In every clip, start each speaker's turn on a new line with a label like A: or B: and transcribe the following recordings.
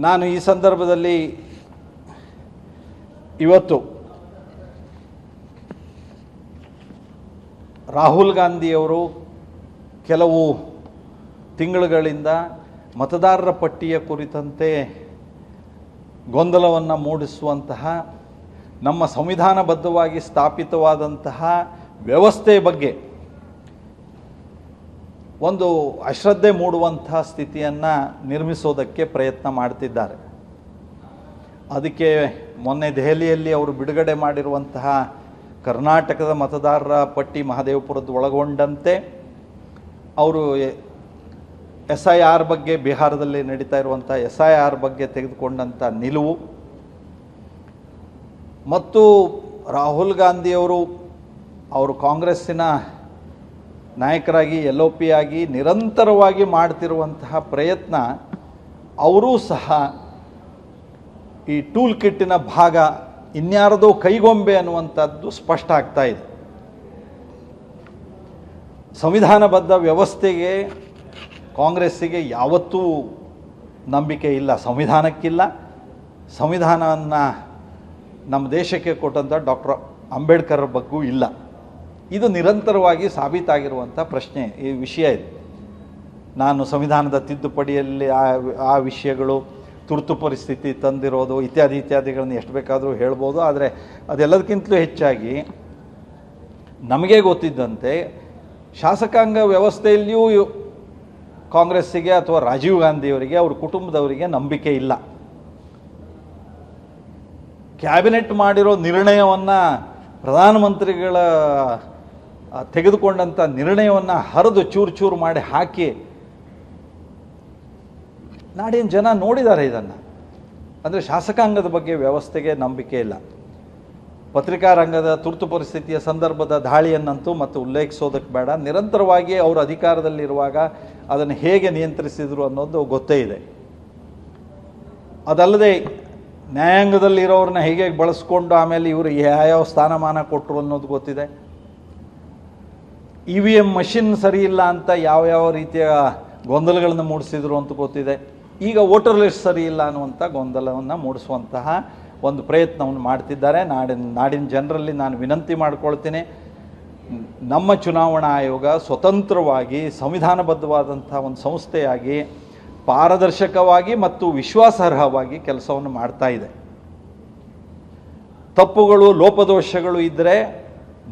A: ನಾನು ಈ ಸಂದರ್ಭದಲ್ಲಿ ಇವತ್ತು ರಾಹುಲ್ ಗಾಂಧಿಯವರು ಕೆಲವು ತಿಂಗಳುಗಳಿಂದ ಮತದಾರರ ಪಟ್ಟಿಯ ಕುರಿತಂತೆ ಗೊಂದಲವನ್ನು ಮೂಡಿಸುವಂತಹ, ನಮ್ಮ ಸಂವಿಧಾನಬದ್ಧವಾಗಿ ಸ್ಥಾಪಿತವಾದಂತಹ ವ್ಯವಸ್ಥೆ ಬಗ್ಗೆ ಒಂದು ಅಶ್ರದ್ಧೆ ಮೂಡುವಂತಹ ಸ್ಥಿತಿಯನ್ನು ನಿರ್ಮಿಸೋದಕ್ಕೆ ಪ್ರಯತ್ನ ಮಾಡ್ತಿದ್ದಾರೆ. ಅದಕ್ಕೆ ಮೊನ್ನೆ ದೆಹಲಿಯಲ್ಲಿ ಅವರು ಬಿಡುಗಡೆ ಮಾಡಿರುವಂತಹ ಕರ್ನಾಟಕದ ಮತದಾರರ ಪಟ್ಟಿ ಮಹದೇವಪುರದ ಒಳಗೊಂಡಂತೆ ಅವರು ಎಸ್ ಐ ಆರ್ ಬಗ್ಗೆ ಬಿಹಾರದಲ್ಲಿ ನಡೀತಾ ಇರುವಂಥ ಎಸ್ ಐ ಆರ್ ಬಗ್ಗೆ ತೆಗೆದುಕೊಂಡಂಥ ನಿಲುವು. ಮತ್ತು ರಾಹುಲ್ ಗಾಂಧಿಯವರು ಅವರು ಕಾಂಗ್ರೆಸ್ಸಿನ ನಾಯಕರಾಗಿ ಎಲ್ ಒ ಆಗಿ ನಿರಂತರವಾಗಿ ಮಾಡ್ತಿರುವಂತಹ ಪ್ರಯತ್ನ ಅವರೂ ಸಹ ಈ ಟೂಲ್ ಕಿಟ್ಟಿನ ಭಾಗ ಇನ್ಯಾರದೋ ಕೈಗೊಂಬೆ ಅನ್ನುವಂಥದ್ದು ಸ್ಪಷ್ಟ ಆಗ್ತಾ ಇದೆ. ಸಂವಿಧಾನಬದ್ಧ ವ್ಯವಸ್ಥೆಗೆ ಕಾಂಗ್ರೆಸ್ಸಿಗೆ ಯಾವತ್ತೂ ನಂಬಿಕೆ ಇಲ್ಲ, ಸಂವಿಧಾನಕ್ಕಿಲ್ಲ. ಸಂವಿಧಾನವನ್ನು ನಮ್ಮ ದೇಶಕ್ಕೆ ಕೊಟ್ಟಂಥ ಡಾಕ್ಟರ್ ಅಂಬೇಡ್ಕರ್ ಬಗ್ಗೂ ಇಲ್ಲ. ಇದು ನಿರಂತರವಾಗಿ ಸಾಬೀತಾಗಿರುವಂಥ ಪ್ರಶ್ನೆ ಈ ವಿಷಯ ಇದು. ನಾನು ಸಂವಿಧಾನದ ತಿದ್ದುಪಡಿಯಲ್ಲಿ ಆ ಆ ವಿಷಯಗಳು, ತುರ್ತು ಪರಿಸ್ಥಿತಿ ತಂದಿರೋದು, ಇತ್ಯಾದಿ ಇತ್ಯಾದಿಗಳನ್ನು ಎಷ್ಟು ಬೇಕಾದರೂ ಹೇಳ್ಬೋದು, ಆದರೆ ಅದೆಲ್ಲದಕ್ಕಿಂತಲೂ ಹೆಚ್ಚಾಗಿ ನಮಗೆ ಗೊತ್ತಿದ್ದಂತೆ ಶಾಸಕಾಂಗ ವ್ಯವಸ್ಥೆಯಲ್ಲಿಯೂ ಕಾಂಗ್ರೆಸ್ಸಿಗೆ ಅಥವಾ ರಾಜೀವ್ ಗಾಂಧಿಯವರಿಗೆ, ಅವ್ರ ಕುಟುಂಬದವರಿಗೆ ನಂಬಿಕೆ ಇಲ್ಲ. ಕ್ಯಾಬಿನೆಟ್ ಮಾಡಿರೋ ನಿರ್ಣಯವನ್ನು ಪ್ರಧಾನಮಂತ್ರಿಗಳ ತೆಗೆದುಕೊಂಡಂಥ ನಿರ್ಣಯವನ್ನು ಹರಿದು ಚೂರು ಚೂರು ಮಾಡಿ ಹಾಕಿ ನಾಡಿನ ಜನ ನೋಡಿದ್ದಾರೆ ಇದನ್ನು? ಅಂದರೆ ಶಾಸಕಾಂಗದ ಬಗ್ಗೆ ವ್ಯವಸ್ಥೆಗೆ ನಂಬಿಕೆ ಇಲ್ಲ. ಪತ್ರಿಕಾ ರಂಗದ ತುರ್ತು ಪರಿಸ್ಥಿತಿಯ ಸಂದರ್ಭದ ದಾಳಿಯನ್ನಂತೂ ಮತ್ತು ಉಲ್ಲೇಖಿಸೋದಕ್ಕೆ ಬೇಡ. ನಿರಂತರವಾಗಿ ಅವರು ಅಧಿಕಾರದಲ್ಲಿರುವಾಗ ಅದನ್ನು ಹೇಗೆ ನಿಯಂತ್ರಿಸಿದರು ಅನ್ನೋದು ಗೊತ್ತೇ ಇದೆ. ಅದಲ್ಲದೆ ನ್ಯಾಯಾಂಗದಲ್ಲಿರೋರನ್ನ ಹೇಗೆ ಬಳಸ್ಕೊಂಡು ಆಮೇಲೆ ಇವರು ಯಾವ ಸ್ಥಾನಮಾನ ಕೊಟ್ಟರು ಅನ್ನೋದು ಗೊತ್ತಿದೆ. ಇ ವಿ ಎಂ ಮಷಿನ್ ಸರಿ ಇಲ್ಲ ಅಂತ ಯಾವ ಯಾವ ರೀತಿಯ ಗೊಂದಲಗಳನ್ನು ಮೂಡಿಸಿದ್ರು ಅಂತ ಗೊತ್ತಿದೆ. ಈಗ ವೋಟರ್ ಲಿಸ್ಟ್ ಸರಿ ಇಲ್ಲ ಅನ್ನುವಂಥ ಗೊಂದಲವನ್ನು ಮೂಡಿಸುವಂತಹ ಒಂದು ಪ್ರಯತ್ನವನ್ನು ಮಾಡ್ತಿದ್ದಾರೆ. ನಾಡಿನ ನಾಡಿನ ಜನರಲ್ಲಿ ನಾನು ವಿನಂತಿ ಮಾಡಿಕೊಳ್ತೀನಿ. ನಮ್ಮ ಚುನಾವಣಾ ಆಯೋಗ ಸ್ವತಂತ್ರವಾಗಿ ಸಂವಿಧಾನಬದ್ಧವಾದಂಥ ಒಂದು ಸಂಸ್ಥೆಯಾಗಿ, ಪಾರದರ್ಶಕವಾಗಿ ಮತ್ತು ವಿಶ್ವಾಸಾರ್ಹವಾಗಿ ಕೆಲಸವನ್ನು ಮಾಡ್ತಾ ಇದೆ. ತಪ್ಪುಗಳು, ಲೋಪದೋಷಗಳು ಇದ್ದರೆ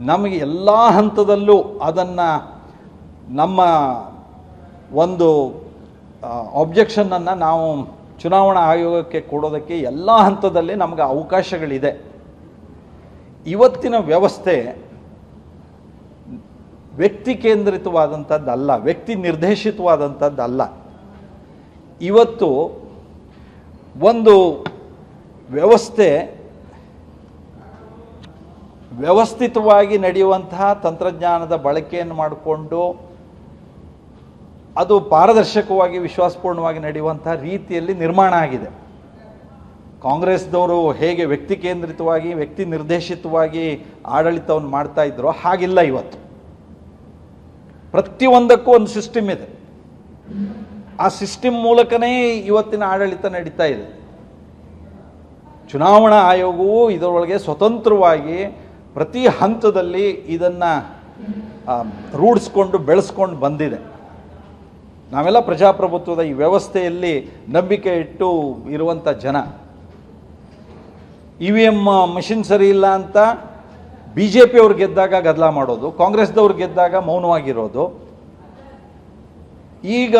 A: ನಮಗೆ ಎಲ್ಲ ಹಂತದಲ್ಲೂ ಅದನ್ನು ನಮ್ಮ ಒಂದು ಆಬ್ಜೆಕ್ಷನನ್ನು ನಾವು ಚುನಾವಣಾ ಆಯೋಗಕ್ಕೆ ಕೊಡೋದಕ್ಕೆ ಎಲ್ಲ ಹಂತದಲ್ಲಿ ನಮಗೆ ಅವಕಾಶಗಳಿದೆ. ಇವತ್ತಿನ ವ್ಯವಸ್ಥೆ ವ್ಯಕ್ತಿ ಕೇಂದ್ರಿತವಾದಂಥದ್ದಲ್ಲ ವ್ಯಕ್ತಿ ನಿರ್ದೇಶಿತವಾದಂಥದ್ದಲ್ಲ ಇವತ್ತು ಒಂದು ವ್ಯವಸ್ಥೆ ವ್ಯವಸ್ಥಿತವಾಗಿ ನಡೆಯುವಂತಹ ತಂತ್ರಜ್ಞಾನದ ಬಳಕೆಯನ್ನು ಮಾಡಿಕೊಂಡು ಅದು ಪಾರದರ್ಶಕವಾಗಿ, ವಿಶ್ವಾಸಪೂರ್ಣವಾಗಿ ನಡೆಯುವಂತಹ ರೀತಿಯಲ್ಲಿ ನಿರ್ಮಾಣ ಆಗಿದೆ. ಕಾಂಗ್ರೆಸ್ದವರು ಹೇಗೆ ವ್ಯಕ್ತಿ ಕೇಂದ್ರಿತವಾಗಿ, ವ್ಯಕ್ತಿ ನಿರ್ದೇಶಿತವಾಗಿ ಆಡಳಿತವನ್ನು ಮಾಡ್ತಾ ಇದ್ರೋ ಹಾಗಿಲ್ಲ ಇವತ್ತು. ಪ್ರತಿಯೊಂದಕ್ಕೂ ಒಂದು ಸಿಸ್ಟಮ್ ಇದೆ. ಆ ಸಿಸ್ಟಮ್ ಮೂಲಕನೇ ಇವತ್ತಿನ ಆಡಳಿತ ನಡೀತಾ ಇದೆ. ಚುನಾವಣಾ ಆಯೋಗವು ಇದರೊಳಗೆ ಸ್ವತಂತ್ರವಾಗಿ ಪ್ರತಿ ಹಂತದಲ್ಲಿ ಇದನ್ನು ರೂಢಿಸ್ಕೊಂಡು ಬೆಳೆಸ್ಕೊಂಡು ಬಂದಿದೆ. ನಾವೆಲ್ಲ ಪ್ರಜಾಪ್ರಭುತ್ವದ ಈ ವ್ಯವಸ್ಥೆಯಲ್ಲಿ ನಂಬಿಕೆ ಇಟ್ಟು ಇರುವಂಥ ಜನ. ಇ ವಿ ಎಂ ಮಷಿನ್ ಸರಿ ಇಲ್ಲ ಅಂತ ಬಿ ಜೆ ಪಿಯವ್ರು ಗೆದ್ದಾಗ ಗದ್ದಲ ಮಾಡೋದು, ಕಾಂಗ್ರೆಸ್ದವ್ರು ಗೆದ್ದಾಗ ಮೌನವಾಗಿರೋದು. ಈಗ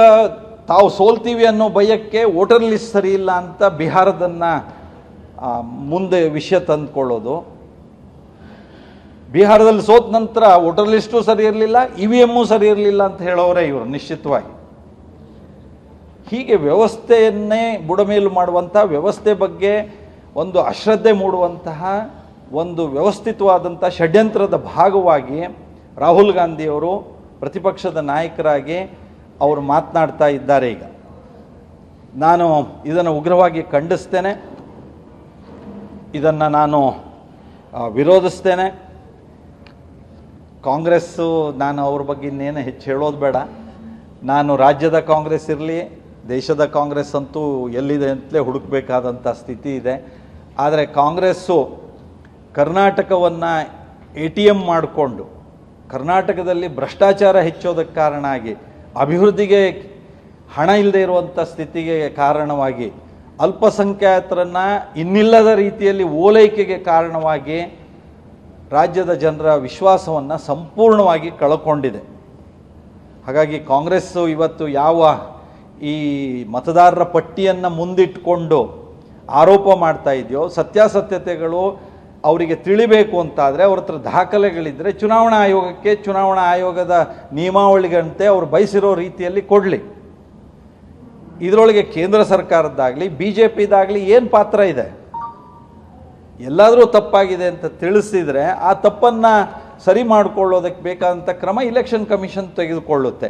A: ತಾವು ಸೋಲ್ತೀವಿ ಅನ್ನೋ ಭಯಕ್ಕೆ ವೋಟರ್ ಲಿಸ್ಟ್ ಸರಿ ಇಲ್ಲ ಅಂತ ಬಿಹಾರದನ್ನು ಮುಂದೆ ವಿಷಯ ತಂದುಕೊಳ್ಳೋದು. ಬಿಹಾರದಲ್ಲಿ ಸೋತ ನಂತರ ವೋಟರ್ ಲಿಸ್ಟು ಸರಿ ಇರಲಿಲ್ಲ, ಇ ವಿ ಎಮ್ಮು ಸರಿ ಇರಲಿಲ್ಲ ಅಂತ ಹೇಳೋರೇ ಇವರು ನಿಶ್ಚಿತವಾಗಿ. ಹೀಗೆ ವ್ಯವಸ್ಥೆಯನ್ನೇ ಬುಡಮೇಲು ಮಾಡುವಂಥ, ವ್ಯವಸ್ಥೆ ಬಗ್ಗೆ ಒಂದು ಅಶ್ರದ್ಧೆ ಮೂಡುವಂತಹ, ಒಂದು ವ್ಯವಸ್ಥಿತವಾದಂಥ ಷಡ್ಯಂತ್ರದ ಭಾಗವಾಗಿ ರಾಹುಲ್ ಗಾಂಧಿಯವರು ಪ್ರತಿಪಕ್ಷದ ನಾಯಕರಾಗಿ ಅವರು ಮಾತನಾಡ್ತಾ ಇದ್ದಾರೆ ಈಗ. ನಾನು ಇದನ್ನು ಉಗ್ರವಾಗಿ ಖಂಡಿಸ್ತೇನೆ. ಇದನ್ನು ನಾನು ವಿರೋಧಿಸ್ತೇನೆ. ಕಾಂಗ್ರೆಸ್ಸು ನಾನು ಅವ್ರ ಬಗ್ಗೆ ಇನ್ನೇನು ಹೆಚ್ಚು ಹೇಳೋದು ಬೇಡ. ನಾನು ರಾಜ್ಯದ ಕಾಂಗ್ರೆಸ್ ಇರಲಿ, ದೇಶದ ಕಾಂಗ್ರೆಸ್ ಅಂತೂ ಎಲ್ಲಿದೆ ಅಂತಲೇ ಹುಡುಕಬೇಕಾದಂಥ ಸ್ಥಿತಿ ಇದೆ. ಆದರೆ ಕಾಂಗ್ರೆಸ್ಸು ಕರ್ನಾಟಕವನ್ನು ಎ ಟಿ ಎಂ ಮಾಡಿಕೊಂಡು, ಕರ್ನಾಟಕದಲ್ಲಿ ಭ್ರಷ್ಟಾಚಾರ ಹೆಚ್ಚೋದಕ್ಕೆ ಕಾರಣ ಆಗಿ, ಅಭಿವೃದ್ಧಿಗೆ ಹಣ ಇಲ್ಲದೆ ಇರುವಂಥ ಸ್ಥಿತಿಗೆ ಕಾರಣವಾಗಿ, ಅಲ್ಪಸಂಖ್ಯಾತರನ್ನು ಇನ್ನಿಲ್ಲದ ರೀತಿಯಲ್ಲಿ ಓಲೈಕೆಗೆ ಕಾರಣವಾಗಿ ರಾಜ್ಯದ ಜನರ ವಿಶ್ವಾಸವನ್ನು ಸಂಪೂರ್ಣವಾಗಿ ಕಳ್ಕೊಂಡಿದೆ. ಹಾಗಾಗಿ ಕಾಂಗ್ರೆಸ್ಸು ಇವತ್ತು ಯಾವ ಈ ಮತದಾರರ ಪಟ್ಟಿಯನ್ನು ಮುಂದಿಟ್ಕೊಂಡು ಆರೋಪ ಮಾಡ್ತಾ ಇದೆಯೋ, ಸತ್ಯಾಸತ್ಯತೆಗಳು ಅವರಿಗೆ ತಿಳಿಬೇಕು ಅಂತಾದರೆ ಅವ್ರ ಹತ್ರ ದಾಖಲೆಗಳಿದ್ದರೆ ಚುನಾವಣಾ ಆಯೋಗಕ್ಕೆ ಚುನಾವಣಾ ಆಯೋಗದ ನಿಯಮಾವಳಿಗಂತೆ ಅವರು ಬಯಸಿರೋ ರೀತಿಯಲ್ಲಿ ಕೊಡಲಿ. ಇದರೊಳಗೆ ಕೇಂದ್ರ ಸರ್ಕಾರದ್ದಾಗಲಿ ಬಿ ಜೆ ಪಿದಾಗಲಿ ಏನು ಪಾತ್ರ ಇದೆ? ಎಲ್ಲಾದರೂ ತಪ್ಪಾಗಿದೆ ಅಂತ ತಿಳಿಸಿದರೆ ಆ ತಪ್ಪನ್ನು ಸರಿ ಮಾಡಿಕೊಳ್ಳೋದಕ್ಕೆ ಬೇಕಾದಂಥ ಕ್ರಮ ಇಲೆಕ್ಷನ್ ಕಮಿಷನ್ ತೆಗೆದುಕೊಳ್ಳುತ್ತೆ.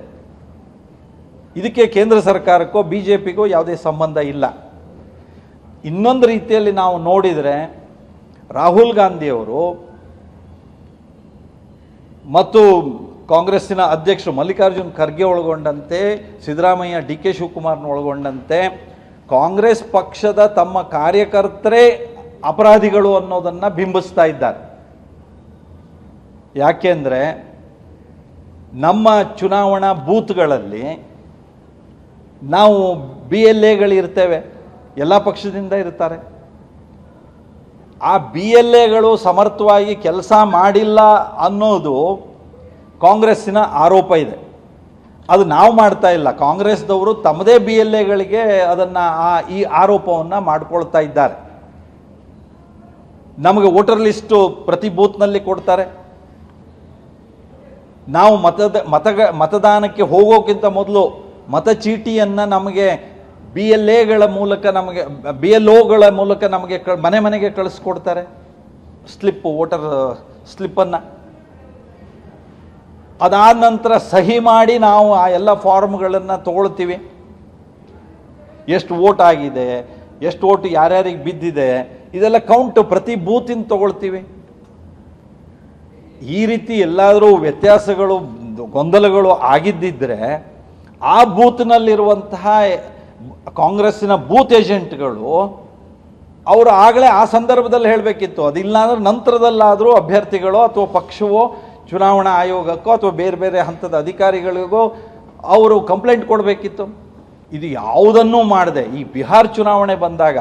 A: ಇದಕ್ಕೆ ಕೇಂದ್ರ ಸರ್ಕಾರಕ್ಕೋ ಬಿ ಜೆ ಪಿಗೋ ಯಾವುದೇ ಸಂಬಂಧ ಇಲ್ಲ. ಇನ್ನೊಂದು ರೀತಿಯಲ್ಲಿ ನಾವು ನೋಡಿದರೆ ರಾಹುಲ್ ಗಾಂಧಿಯವರು ಮತ್ತು ಕಾಂಗ್ರೆಸ್ಸಿನ ಅಧ್ಯಕ್ಷರು ಮಲ್ಲಿಕಾರ್ಜುನ್ ಖರ್ಗೆ ಒಳಗೊಂಡಂತೆ, ಸಿದ್ದರಾಮಯ್ಯ ಡಿ ಕೆ ಶಿವಕುಮಾರ್ನ ಒಳಗೊಂಡಂತೆ ಕಾಂಗ್ರೆಸ್ ಪಕ್ಷದ ತಮ್ಮ ಕಾರ್ಯಕರ್ತರೇ ಅಪರಾಧಿಗಳು ಅನ್ನೋದನ್ನು ಬಿಂಬಿಸ್ತಾ ಇದ್ದಾರೆ. ಯಾಕೆಂದರೆ ನಮ್ಮ ಚುನಾವಣಾ ಬೂತ್ಗಳಲ್ಲಿ ನಾವು ಬಿ ಎಲ್ ಎಗಳಿರ್ತೇವೆ ಎಲ್ಲ ಪಕ್ಷದಿಂದ ಇರ್ತಾರೆ. ಆ ಬಿ ಎಲ್ ಎಗಳು ಸಮರ್ಥವಾಗಿ ಕೆಲಸ ಮಾಡಿಲ್ಲ ಅನ್ನೋದು ಕಾಂಗ್ರೆಸ್ಸಿನ ಆರೋಪ ಇದೆ. ಅದು ನಾವು ಮಾಡ್ತಾ ಇಲ್ಲ. ಕಾಂಗ್ರೆಸ್ದವರು ತಮ್ಮದೇ ಬಿ ಎಲ್ ಎಗಳಿಗೆ ಅದನ್ನು ಆ ಈ ಆರೋಪವನ್ನು ಮಾಡಿಕೊಳ್ತಾ ಇದ್ದಾರೆ. ನಮಗೆ ವೋಟರ್ ಲಿಸ್ಟು ಪ್ರತಿ ಬೂತ್ನಲ್ಲಿ ಕೊಡ್ತಾರೆ. ನಾವು ಮತದ, ಮತಗ, ಮತದಾನಕ್ಕೆ ಹೋಗೋಕ್ಕಿಂತ ಮೊದಲು ಮತ ಚೀಟಿಯನ್ನು ನಮಗೆ ಬಿ ಎಲ್ ಎಗಳ ಮೂಲಕ ನಮಗೆ ಬಿ ಎಲ್ ಒಗಳ ಮೂಲಕ ನಮಗೆ ಕ, ಮನೆ ಮನೆಗೆ ಕಳಿಸ್ಕೊಡ್ತಾರೆ. Slip voter, ಸ್ಲಿಪ್ಪನ್ನು. ಅದಾದ ನಂತರ ಸಹಿ ಮಾಡಿ ನಾವು ಆ ಎಲ್ಲ ಫಾರ್ಮ್ಗಳನ್ನು ತಗೊಳ್ತೀವಿ. ಎಷ್ಟು ವೋಟ್ ಆಗಿದೆ, ಎಷ್ಟು ವೋಟ್ ಯಾರ್ಯಾರಿಗೆ ಬಿದ್ದಿದೆ ಇದೆಲ್ಲ ಕೌಂಟ್ ಪ್ರತಿ ಬೂತಿನ ತಗೊಳ್ತೀವಿ. ಈ ರೀತಿ ಎಲ್ಲಾದರೂ ವ್ಯತ್ಯಾಸಗಳು, ಗೊಂದಲಗಳು ಆಗಿದ್ದಿದ್ರೆ ಆ ಬೂತ್ನಲ್ಲಿರುವಂತಹ ಕಾಂಗ್ರೆಸ್ಸಿನ ಬೂತ್ ಏಜೆಂಟ್ಗಳು ಅವರು ಆಗಲೇ ಆ ಸಂದರ್ಭದಲ್ಲಿ ಹೇಳಬೇಕಿತ್ತು. ಅದಿಲ್ಲ ಅಂದ್ರೆ ನಂತರದಲ್ಲಾದರೂ ಅಭ್ಯರ್ಥಿಗಳು ಅಥವಾ ಪಕ್ಷವೋ ಚುನಾವಣಾ ಆಯೋಗಕ್ಕೋ ಅಥವಾ ಬೇರೆ ಬೇರೆ ಹಂತದ ಅಧಿಕಾರಿಗಳಿಗೋ ಅವರು ಕಂಪ್ಲೇಂಟ್ ಕೊಡಬೇಕಿತ್ತು. ಇದು ಯಾವುದನ್ನೂ ಮಾಡದೆ ಈ ಬಿಹಾರ್ ಚುನಾವಣೆ ಬಂದಾಗ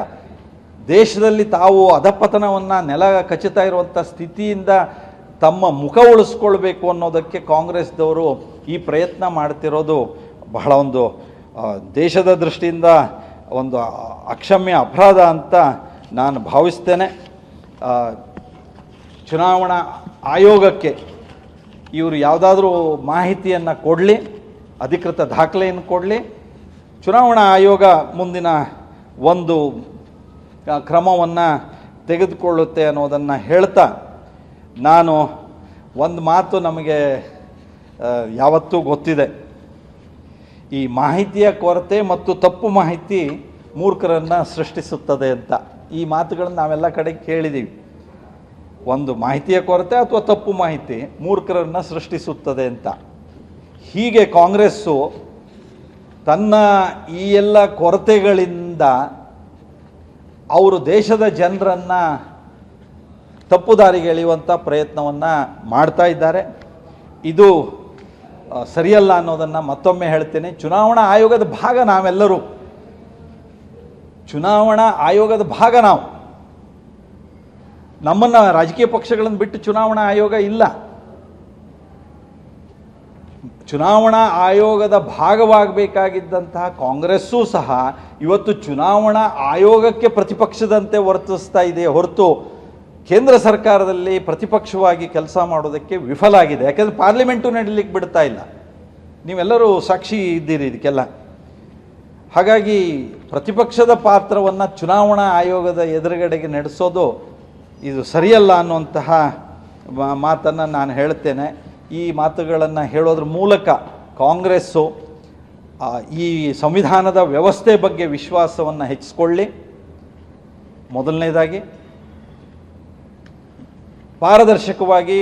A: ದೇಶದಲ್ಲಿ ತಾವು ಅಧಪತನವನ್ನು ನೆಲ ಕಚ್ಚುತ್ತಾ ಇರುವಂಥ ಸ್ಥಿತಿಯಿಂದ ತಮ್ಮ ಮುಖ ಉಳಿಸ್ಕೊಳ್ಬೇಕು ಅನ್ನೋದಕ್ಕೆ ಕಾಂಗ್ರೆಸ್ದವರು ಈ ಪ್ರಯತ್ನ ಮಾಡ್ತಿರೋದು ಬಹಳ ಒಂದು ದೇಶದ ದೃಷ್ಟಿಯಿಂದ ಒಂದು ಅಕ್ಷಮ್ಯ ಅಪರಾಧ ಅಂತ ನಾನು ಭಾವಿಸ್ತೇನೆ. ಚುನಾವಣಾ ಆಯೋಗಕ್ಕೆ ಇವರು ಯಾವುದಾದ್ರೂ ಮಾಹಿತಿಯನ್ನು ಕೊಡಲಿ, ಅಧಿಕೃತ ದಾಖಲೆಯನ್ನು ಕೊಡಲಿ. ಚುನಾವಣಾ ಆಯೋಗ ಮುಂದಿನ ಒಂದು ಕ್ರಮವನ್ನು ತೆಗೆದುಕೊಳ್ಳುತ್ತೆ ಅನ್ನೋದನ್ನು ಹೇಳ್ತಾ ನಾನು ಒಂದು ಮಾತು ನಮಗೆ ಯಾವತ್ತೂ ಗೊತ್ತಿದೆ. ಈ ಮಾಹಿತಿಯ ಕೊರತೆ ಮತ್ತು ತಪ್ಪು ಮಾಹಿತಿ ಮೂರ್ಖರನ್ನು ಸೃಷ್ಟಿಸುತ್ತದೆ ಅಂತ. ಈ ಮಾತುಗಳನ್ನು ನಾವೆಲ್ಲ ಕಡೆ ಕೇಳಿದ್ದೀವಿ ಒಂದು ಮಾಹಿತಿಯ ಕೊರತೆ ಅಥವಾ ತಪ್ಪು ಮಾಹಿತಿ ಮೂರ್ಖರನ್ನು ಸೃಷ್ಟಿಸುತ್ತದೆ ಅಂತ. ಹೀಗೆ ಕಾಂಗ್ರೆಸ್ಸು ತನ್ನ ಈ ಎಲ್ಲ ಕೊರತೆಗಳಿಂದ ಅವರು ದೇಶದ ಜನರನ್ನು ತಪ್ಪು ದಾರಿಗೆ ಎಳೆಯುವಂಥ ಪ್ರಯತ್ನವನ್ನು ಮಾಡ್ತಾ ಇದ್ದಾರೆ. ಇದು ಸರಿಯಲ್ಲ ಅನ್ನೋದನ್ನು ಮತ್ತೊಮ್ಮೆ ಹೇಳ್ತೇನೆ. ಚುನಾವಣಾ ಆಯೋಗದ ಭಾಗ ನಾವೆಲ್ಲರೂ. ಚುನಾವಣಾ ಆಯೋಗದ ಭಾಗ ನಾವು. ನಮ್ಮನ್ನು ರಾಜಕೀಯ ಪಕ್ಷಗಳನ್ನು ಬಿಟ್ಟು ಚುನಾವಣಾ ಆಯೋಗ ಇಲ್ಲ. ಚುನಾವಣಾ ಆಯೋಗದ ಭಾಗವಾಗಬೇಕಾಗಿದ್ದಂತಹ ಕಾಂಗ್ರೆಸ್ಸೂ ಸಹ ಇವತ್ತು ಚುನಾವಣಾ ಆಯೋಗಕ್ಕೆ ಪ್ರತಿಪಕ್ಷದಂತೆ ವರ್ತಿಸ್ತಾ ಇದೆ ಹೊರತು ಕೇಂದ್ರ ಸರ್ಕಾರದಲ್ಲಿ ಪ್ರತಿಪಕ್ಷವಾಗಿ ಕೆಲಸ ಮಾಡೋದಕ್ಕೆ ವಿಫಲ ಆಗಿದೆ. ಯಾಕಂದರೆ ಪಾರ್ಲಿಮೆಂಟು ನಡೀಲಿಕ್ಕೆ ಬಿಡ್ತಾ ಇಲ್ಲ. ನೀವೆಲ್ಲರೂ ಸಾಕ್ಷಿ ಇದ್ದೀರಿ ಇದಕ್ಕೆಲ್ಲ. ಹಾಗಾಗಿ ಪ್ರತಿಪಕ್ಷದ ಪಾತ್ರವನ್ನು ಚುನಾವಣಾ ಆಯೋಗದ ಎದುರುಗಡೆಗೆ ನಡೆಸೋದು ಇದು ಸರಿಯಲ್ಲ ಅನ್ನುವಂತಹ ಮಾತನ್ನು ನಾನು ಹೇಳ್ತೇನೆ. ಈ ಮಾತುಗಳನ್ನು ಹೇಳೋದ್ರ ಮೂಲಕ ಕಾಂಗ್ರೆಸ್ಸು ಈ ಸಂವಿಧಾನದ ವ್ಯವಸ್ಥೆ ಬಗ್ಗೆ ವಿಶ್ವಾಸವನ್ನು ಹೆಚ್ಚಿಸ್ಕೊಳ್ಳಿ. ಮೊದಲನೇದಾಗಿ, ಪಾರದರ್ಶಕವಾಗಿ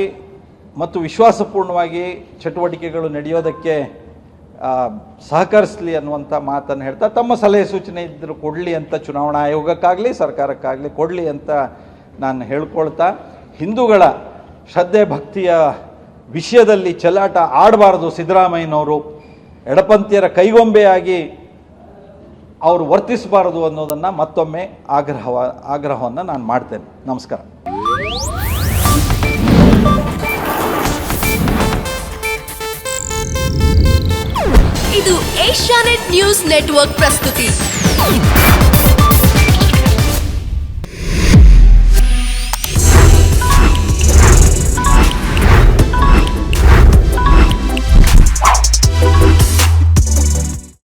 A: ಮತ್ತು ವಿಶ್ವಾಸಪೂರ್ಣವಾಗಿ ಚಟುವಟಿಕೆಗಳು ನಡೆಯೋದಕ್ಕೆ ಸಹಕರಿಸಲಿ ಅನ್ನುವಂಥ ಮಾತನ್ನು ಹೇಳ್ತಾ, ತಮ್ಮ ಸಲಹೆ ಸೂಚನೆ ಇದ್ದರೂ ಕೊಡಲಿ ಅಂತ ಚುನಾವಣಾ ಆಯೋಗಕ್ಕಾಗಲಿ, ಸರ್ಕಾರಕ್ಕಾಗಲಿ ಕೊಡಲಿ ಅಂತ ನಾನು ಹೇಳ್ಕೊಳ್ತಾ, ಹಿಂದೂಗಳ ಶ್ರದ್ಧೆ, ಭಕ್ತಿಯ ವಿಷಯದಲ್ಲಿ ಚಲಾಟ ಆಡಬಾರ್ದು ಸಿದ್ದರಾಮಯ್ಯನವರು. ಎಡಪಂಥೀಯರ ಕೈಗೊಂಬೆಯಾಗಿ ಅವರು ವರ್ತಿಸಬಾರದು ಅನ್ನೋದನ್ನು ಮತ್ತೊಮ್ಮೆ ಆಗ್ರಹವ, ಆಗ್ರಹವನ್ನು ನಾನು ಮಾಡ್ತೇನೆ. ನಮಸ್ಕಾರ.
B: ಇದು ಏಷ್ಯಾನೆಟ್ ನ್ಯೂಸ್ ನೆಟ್ವರ್ಕ್ ಪ್ರಸ್ತುತಿ.